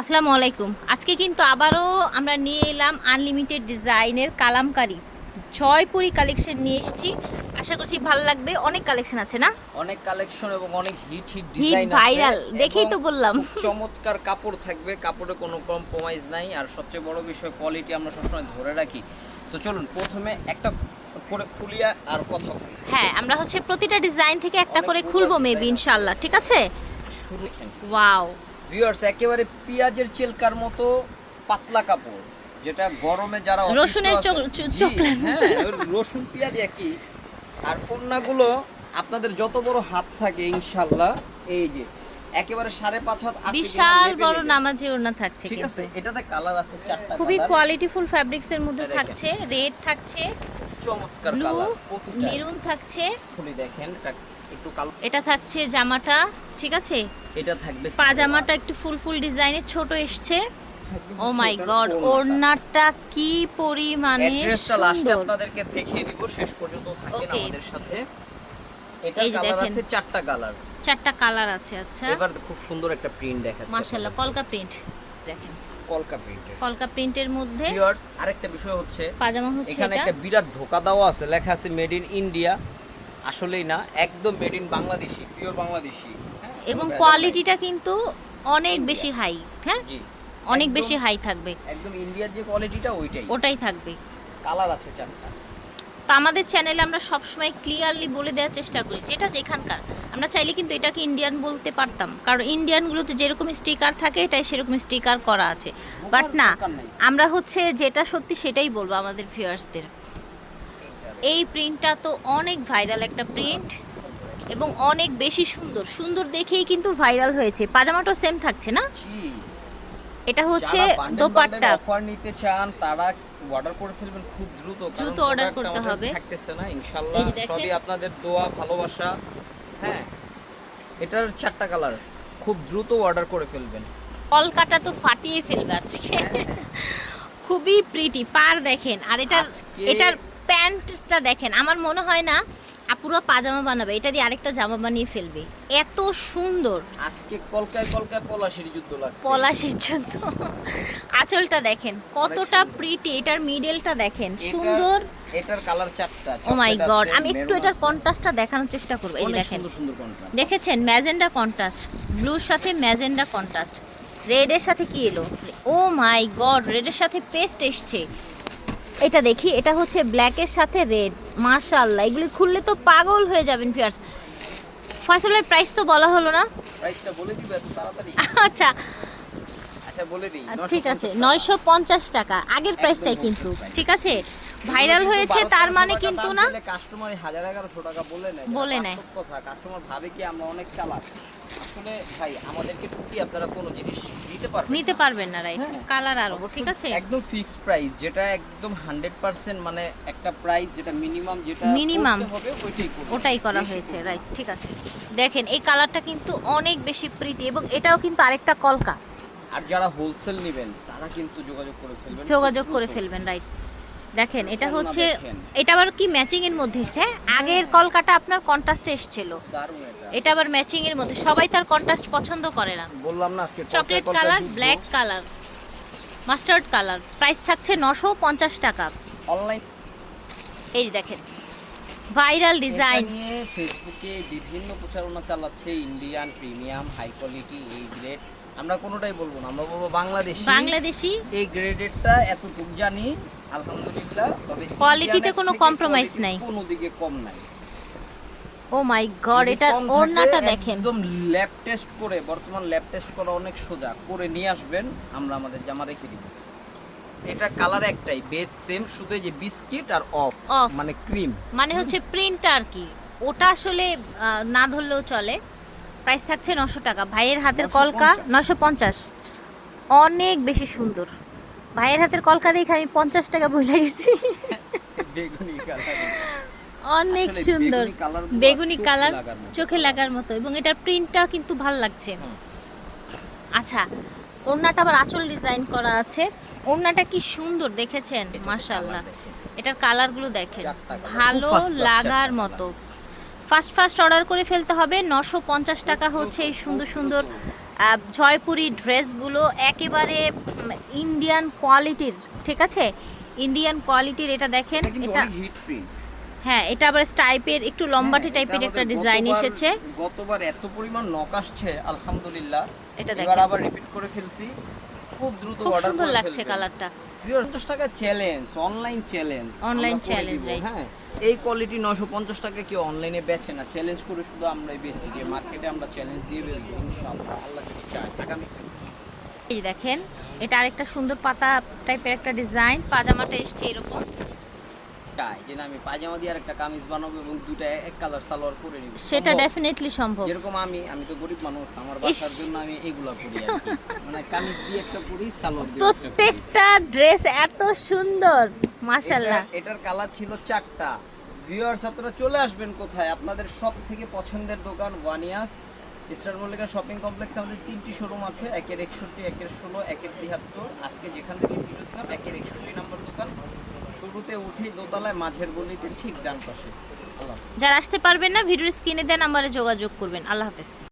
আসসালামু আলাইকুম। আজকে কিন্তু আবারও আমরা নিয়ে এলাম আনলিমিটেড ডিজাইনের কালামকারি। জয়পুরি কালেকশন নিয়ে এসেছি। আশা করছি ভালো লাগবে। অনেক কালেকশন আছে না? অনেক কালেকশন এবং অনেক হিট হিট ডিজাইন ভাইরাল দেখেই তো বললাম। চমৎকার কাপড় থাকবে। কাপড়ে কোনো কম্প্রোমাইজ নাই। আর সবচেয়ে বড় বিষয় কোয়ালিটি আমরা সবসময় ধরে রাখি। তো চলুন প্রথমে একটা করে খুলিয়া আর কথা বলি। হ্যাঁ আমরা হচ্ছে প্রতিটা ডিজাইন থেকে একটা করে খুলবো মেবি ইনশাল্লাহ ঠিক আছে? শুরু ওয়াও ভিউয়ার্স একেবারে পেঁয়াজের চেলকার মতো পাতলা কাপড় যেটা গরমে যারা রসুনের হ্যাঁ রসুন পেঁয়াজ একই। আর কন্যাগুলো আপনাদের যত বড় হাত থাকে ইনশাল্লাহ এই যে একেবারে সাড়ে পাঁচ হাত বিশাল বড়। নামাজি ওড়না থাকছে ঠিক আছে এটাতে কালার আছে চারটা খুবই। কোয়ালিটিফুল ফ্যাব্রিক্স এর মধ্যে থাকছে রেড থাকছে চমৎকার কালার মেরুন থাকছে। খুলে দেখেন একটু কালো এটা থাকছে জামাটা ঠিক আছে? এটা থাকবে পাজামাটা একটু ফুল ফুল ডিজাইনের ছোট এসছে। ও মাই গড ওড়নাটা। কি পরিমাণে লাস্টে সুন্দর। আপনাদেরকে দেখিয়ে দিব শেষ পর্যন্ত থাকেন আমাদের সাথে। এটা কালার আছে চারটা কালার চারটা কালার আছে আচ্ছা। এবার খুব সুন্দর একটা প্রিন্ট দেখাচ্ছে মাশাআল্লাহ কলকা প্রিন্ট দেখেন। কলকা প্রিন্টের কলকা প্রিন্টের মধ্যে ভিউয়ার্স আরেকটা বিষয় হচ্ছে পাজামা হচ্ছে এখানে একটা বিরাট ধোকা দেওয়া আছে লেখা আছে মেড ইন ইন্ডিয়া আসলেই না একদম made in Bangladeshi pure Bangladeshi. এবং কোয়ালিটিটা কিন্তু অনেক বেশি হাই হ্যাঁ? অনেক বেশি হাই থাকবে। একদম ইন্ডিয়ার যে কোয়ালিটিটা ওইটাই। ওটাই থাকবে। কালার আছে চারটা তো আমাদের চ্যানেলে আমরা সবসময় ক্লিয়ারলি বলে দেওয়ার চেষ্টা করি যেটা যেখানকার। আমরা চাইলে কিন্তু এটাকে ইন্ডিয়ান বলতে পারতাম কারণ ইন্ডিয়ানগুলোতে যেরকম স্টিকার থাকে এটাই সেরকম স্টিকার করা আছে। বাট না আমরা হচ্ছে যেটা সত্যি সেটাই বলব আমাদের ভিউয়ার্সদের এই প্রিন্টটা তো অনেক ভাইরাল একটা প্রিন্ট এবং অনেক বেশি সুন্দর। সুন্দর দেখেই কিন্তু ভাইরাল হয়েছে। পাজামাটাও সেম থাকছে না? এটা হচ্ছে দোপাট্টা। অফার নিতে চান তারা অর্ডার করে ফেলবেন খুব দ্রুত দ্রুত product করতে হবে। থাকতেছে না ইনশাআল্লাহ। সবই আপনাদের দোয়া ভালোবাসা হ্যাঁ এটার চারটা কালার খুব দ্রুত অর্ডার করে ফেলবেন। কলকাতা তো ফাটিয়ে ফেলবে আজকে। খুবই প্রিটি পার দেখেন আর এটা এটার প্যান্টটা দেখেন আমার মনে হয় না আপুরা পাজামা বানাবে এটা দিয়ে আরেকটা জামা বানিয়ে ফেলবে। এত সুন্দর। আজকে কলকায় কলকায় পলাশির যুদ্ধ লাগছে। পলাশের জন্য আঁচলটা দেখেন কতটা প্রিটি এটার মিডলটা দেখেন সুন্দর। এটার কালার চারটা ও মাই গড আমি একটু এটার। কন্ট্রাস্টটা দেখানোর চেষ্টা করব এই দেখেন। সুন্দর সুন্দর কন্ট্রাস্ট দেখেছেন? ম্যাজেন্ডা কন্ট্রাস্ট ব্লুর সাথে ম্যাজেন্ডা কন্ট্রাস্ট রেডের সাথে কি এলো? ও মাই গড রেডের সাথে পেস্ট এসছে। এটা দেখি এটা হচ্ছে ব্ল্যাকের সাথে রেড মাশাআল্লাহ এগুলি খুললে তো পাগল হয়ে যাবেন ফিয়ার্স ফয়সালের প্রাইস তো বলা হলো না। প্রাইসটা বলে দিবে এত তাড়াতাড়ি? আচ্ছা আচ্ছা বলে দিই আর ঠিক আছে নয়শো পঞ্চাশ টাকা আগের প্রাইসটাই কিন্তু ঠিক আছে? ভাইরাল হয়েছে তার মানে কিন্তু না? কাস্টমার হাজার এগারোশো টাকা বলে নেয় বলে নেয়। কথা কাস্টমার ভাবে কি আমরা অনেক চালাক? আসলে ভাই আমাদেরকে ঠুকি আপনারা কোনো জিনিস দিতে পারবেন নিতে পারবেন না রাইট। কালার আরও ঠিক আছে? একদম ফিক্সড প্রাইস যেটা একদম হান্ড্রেড পার্সেন্ট মানে একটা প্রাইস যেটা মিনিমাম যেটা। করতে হবে ওইটাই ওটাই করা হয়েছে রাইট ঠিক আছে। দেখেন এই কালারটা কিন্তু অনেক বেশি প্রিটি এবং এটাও কিন্তু আরেকটা কলকা। আর যারা হোলসেল নেবেন তারা কিন্তু যোগাযোগ করে ফেলবেন যোগাযোগ করে ফেলবেন রাইট দেখেন এটা হচ্ছে এটা আবার কি ম্যাচিং এর মধ্যে এসছে হ্যাঁ? আগের কলকাটা আপনার কন্ট্রাস্টে এসেছিল। এটা। এটা আবার ম্যাচিং এর মধ্যে সবাই তার কন্ট্রাস্ট পছন্দ করে না। বললাম না আজকে chocolate colour black colour mustard colour price থাকছে নশো পঞ্চাশ টাকা। অনলাইন এই দেখেন ভাইরাল ডিজাইন ফেসবুকে বিভিন্ন প্রচারণা চালাচ্ছে ইন্ডিয়ান প্রিমিয়াম হাই কোয়ালিটি এই গ্রেড আমরা কোনোটাই বলব না আমরা বলব বাংলাদেশি। বাংলাদেশি। এই গ্রেডেরটা এতটুকু জানি আলহামদুলিল্লাহ তবে Quality-তে কোনো কম্প্রোমাইজ নাই। কোনো দিকে কম নাই। ও মাই গড এটার ওড়নাটা দেখেন। একদম ল্যাব টেস্ট করে বর্তমান ল্যাব টেস্ট করা অনেক সোজা। করে নিয়ে আসবেন আমরা আমাদের জামা রেখে দিব। এটা কালার একটাই বেজ সেম শুধু যে বিস্কিট আর অফ। মানে ক্রিম মানে হচ্ছে প্রিন্ট আর কি। ওটা আসলে না ধরলেও চলে। প্রাইস থাকছে নশো টাকা। ভাইয়ের হাতের কলকা নশো পঞ্চাশ। অনেক বেশি সুন্দর। ভাইয়ের হাতের কলকা দেখে আমি পঞ্চাশ টাকা বলে গেছি। অনেক সুন্দর। বেগুনি কালার চোখে লাগার মতো। এবং এটার প্রিন্টটা কিন্তু ভালো লাগছে। আচ্ছা ওড়নাটা আবার আঁচল ডিজাইন করা আছে। ওড়নাটা কি সুন্দর দেখেছেন? মাশাল্লাহ এটার কালারগুলো দেখেন। ভালো লাগার মতো। ফার্স্ট ফার্স্ট অর্ডার করে ফেলতে হবে। নশো পঞ্চাশ টাকা হচ্ছে এই সুন্দর সুন্দর জয়পুরি ড্রেসগুলো। একেবারে ইন্ডিয়ান কোয়ালিটির ঠিক আছে? ইন্ডিয়ান কোয়ালিটির এটা দেখেন এটা হ্যাঁ এটা আবার টাইপের একটু লম্বাটে হ্যাঁ, টাইপের একটা ডিজাইন এসেছে। গতবার এত পরিমাণ নক আসছে আলহামদুলিল্লাহ। এটা দেখেন। আবার রিপিট করে ফেলছি। খুব দ্রুত খুব অর্ডার সুন্দর লাগছে কালারটা পঞ্চাশ টাকা challenge online challenge online challenge হ্যাঁ। এই কোয়ালিটি নশো পঞ্চাশ টাকা কেউ অনলাইনে বেচে না। চ্যালেঞ্জ করে শুধু আমরাই বেচি যে মার্কেটে আমরা চ্যালেঞ্জ দিয়ে বেচবো ইনশাআল্লাহ। আল্লাহ যদি চায় আগামী এই দেখেন এটা আরেকটা সুন্দর পাতা টাইপের একটা ডিজাইন পাজামাটা এসছে এরকম। চায় যে না আমি পায়জামা দিয়ে একটা কামিজ বানাবো এবং দুটা এক কালার সালোয়ার করে নিব। সেটা ডেফিনেটলি সম্ভব। যেরকম আমি আমি তো গরিব মানুষ আমার বাসার জন্য আমি এগুলা করি আর কি। মানে কামিজ দিয়ে একটা করি সালোয়ার দিয়ে প্রত্যেকটা ড্রেস এত সুন্দর মাশাল্লাহ এটা- এটার কালার ছিল চারটা। ভিউয়ার্স আপনারা চলে আসবেন কোথায়? আপনাদের সব থেকে পছন্দের দোকান ওয়ানিয়াস স্টার মল্লিকা শপিং কমপ্লেক্সে আমাদের তিনটি শোরুম আছে, একের একষট্টি, একের ষোলো, একের তিয়াত্তর। আজকে যেখান থেকে ভিডিও দিলাম একের একষট্টি নম্বর দোকান। শুরুতে উঠেই দোতলায় মাঝের গলিতে ঠিক ডান পাশে। যারা আসতে পারবেন না ভিডিও স্ক্রিনে দেন নাম্বারে যোগাযোগ করবেন। আল্লাহ হাফেজ।